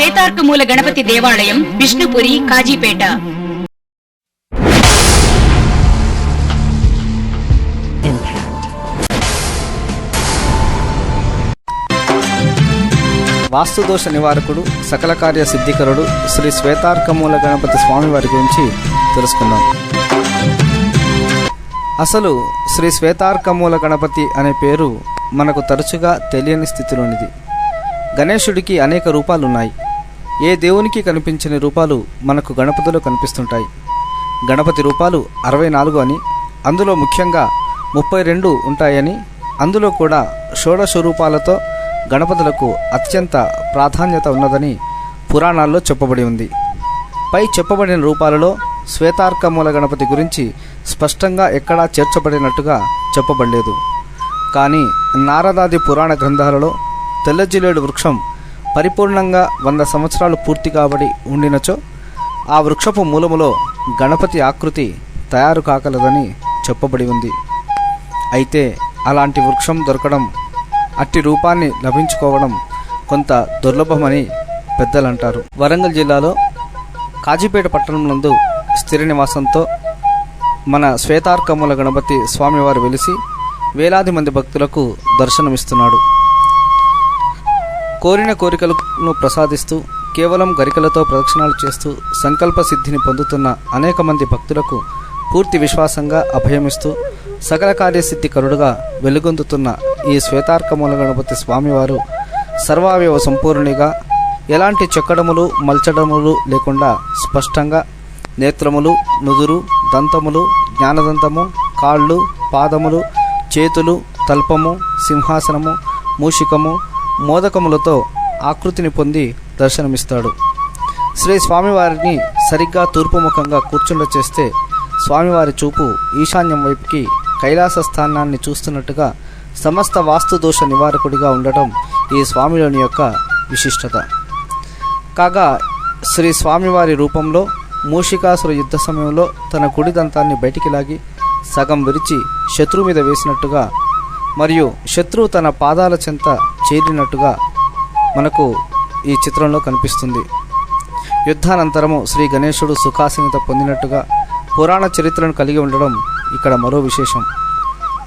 శ్వేతార్కమూల గణపతి దేవాలయం విష్ణుపురి కాజీపేట. వాస్తుదోష నివారకుడు సకల కార్య సిద్ధికరుడు శ్రీ శ్వేతార్కమూల గణపతి స్వామి వారి గురించి తెలుసుకుందాం. అసలు శ్రీ శ్వేతార్కమూల గణపతి అనే పేరు మనకు తరచుగా తెలియని స్థితిలోనిది. గణేశుడికి అనేక రూపాలు ఉన్నాయి ఏ దేవునికి కనిపించని రూపాలు మనకు గణపతిలో కనిపిస్తుంటాయి? గణపతి రూపాలు అరవై నాలుగు అని అందులో ముఖ్యంగా ముప్పై రెండు ఉంటాయని అందులో కూడా షోడశ రూపాలతో గణపతులకు అత్యంత ప్రాధాన్యత ఉన్నదని పురాణాల్లో చెప్పబడి ఉంది. పై చెప్పబడిన రూపాలలో శ్వేతార్కమూల గణపతి గురించి స్పష్టంగా ఎక్కడా చేర్చబడినట్టుగా చెప్పబడలేదు. కానీ నారదాది పురాణ గ్రంథాలలో తెల్లజిలేడు వృక్షం పరిపూర్ణంగా వంద సంవత్సరాలు పూర్తి కాబడి ఉండినచో ఆ వృక్షపు మూలములో గణపతి ఆకృతి తయారు కాగలదని చెప్పబడి ఉంది. అయితే అలాంటి వృక్షం దొరకడం అట్టి రూపాన్ని లభించుకోవడం కొంత దుర్లభమని పెద్దలంటారు. వరంగల్ జిల్లాలో కాజీపేట పట్టణం నందు స్థిర నివాసంతో మన శ్వేతార్కముల గణపతి స్వామివారు వెలిసి వేలాది మంది భక్తులకు దర్శనమిస్తున్నాడు. కోరిన కోరికలను ప్రసాదిస్తూ కేవలం గరికలతో ప్రదక్షిణాలు చేస్తూ సంకల్ప సిద్ధిని పొందుతున్న అనేక మంది భక్తులకు పూర్తి విశ్వాసంగా అభయమిస్తూ సకల కార్యసిద్ధి కరుడుగా వెలుగొందుతున్న ఈ శ్వేతార్కమూల గణపతి స్వామివారు సర్వావయవ సంపూర్ణిగా ఎలాంటి చెక్కడములు మల్చడములు లేకుండా స్పష్టంగా నేత్రములు నుదురు దంతములు జ్ఞానదంతము కాళ్ళు పాదములు చేతులు తల్పము సింహాసనము మూషికము మోదకములతో ఆకృతిని పొంది దర్శనమిస్తాడు. శ్రీ స్వామివారిని సరిగ్గా తూర్పుముఖంగా కూర్చుండ చేస్తే స్వామివారి చూపు ఈశాన్యం వైపుకి కైలాస స్థానాన్ని చూస్తున్నట్టుగా సమస్త వాస్తు దోష నివారకుడిగా ఉండటం ఈ స్వామిలోని యొక్క విశిష్టత. కాగా శ్రీ స్వామివారి రూపంలో మూషికాసుర యుద్ధ సమయంలో తన కుడి దంతాన్ని బయటికి లాగి సగం విరిచి శత్రువు మీద వేసినట్టుగా మరియు శత్రువు తన పాదాల చెంత చేరినట్టుగా మనకు ఈ చిత్రంలో కనిపిస్తుంది. యుద్ధానంతరము శ్రీ గణేశుడు సుఖాసీనత పొందినట్టుగా పురాణ చరిత్రను కలిగి ఉండడం ఇక్కడ మరో విశేషం.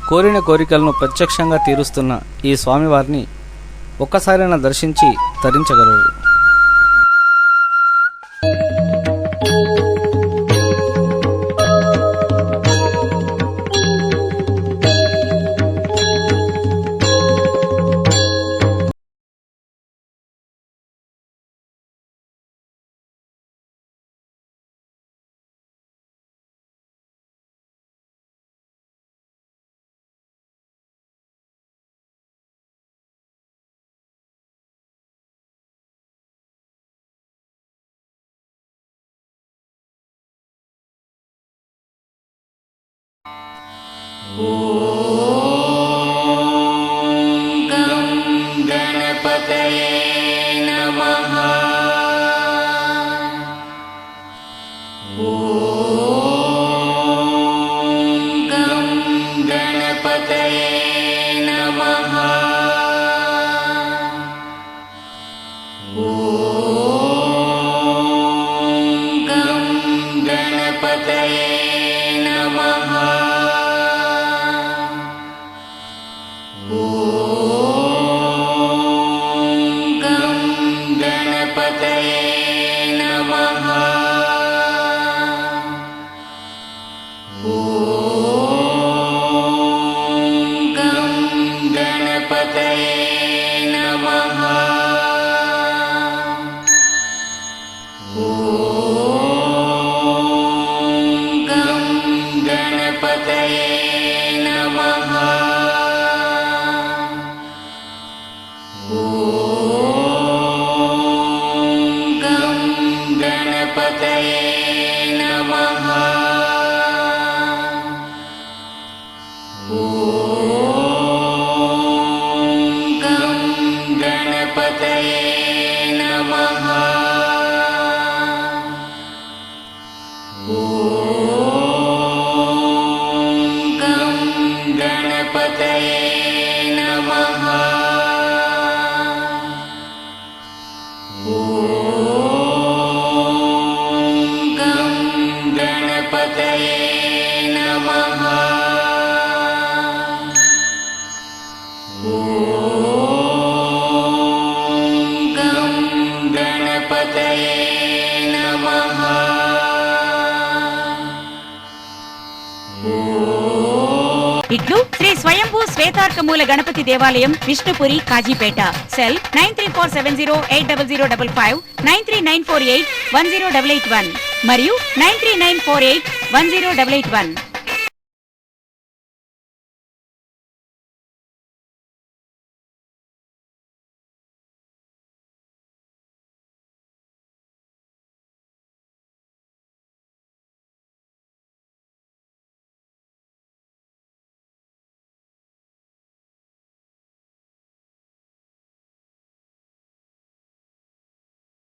కోరిన కోరికలను ప్రత్యక్షంగా తీరుస్తున్న ఈ స్వామివారిని ఒక్కసారైనా దర్శించి తరించగలరు. Oh. Oh. మూల గణపతి దేవాలయం Vishnupuri Kazipet. Cell nine three four seven zero eight double zero double five nine three nine four eight one zero double eight one మరియు nine three nine four eight one zero double eight one.